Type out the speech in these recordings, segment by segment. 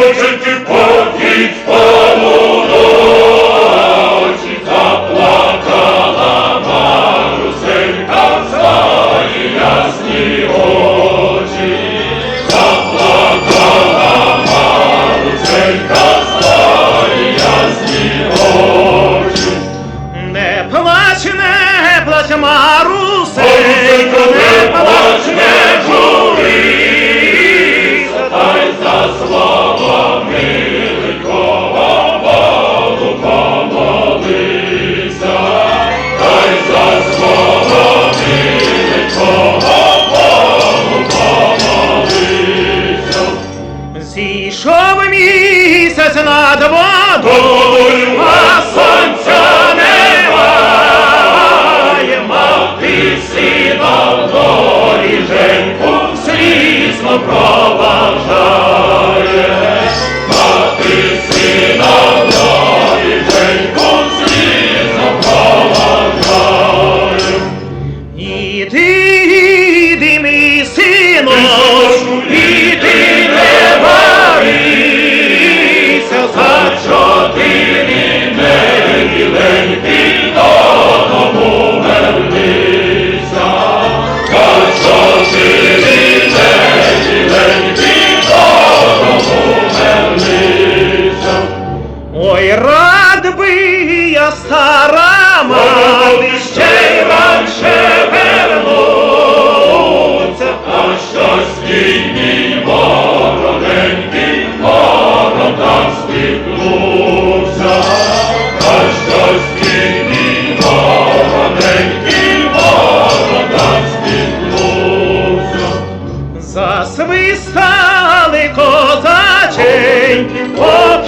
відпочити потік ночі, заплакала Маруселька свої ясні очі, заплакала Маруселька свої ясні очі. Не плач, не плач, Маруселько, не плач, не плач. Місяць над водою, а сонця немає, мати сина в доріженьку слізно проважає.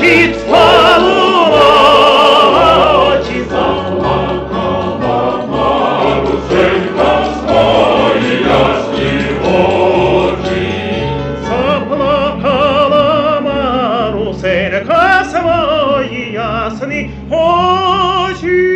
Попід полуночі заплакала Марусенька свої ясні очі. Заплакала ясні очі.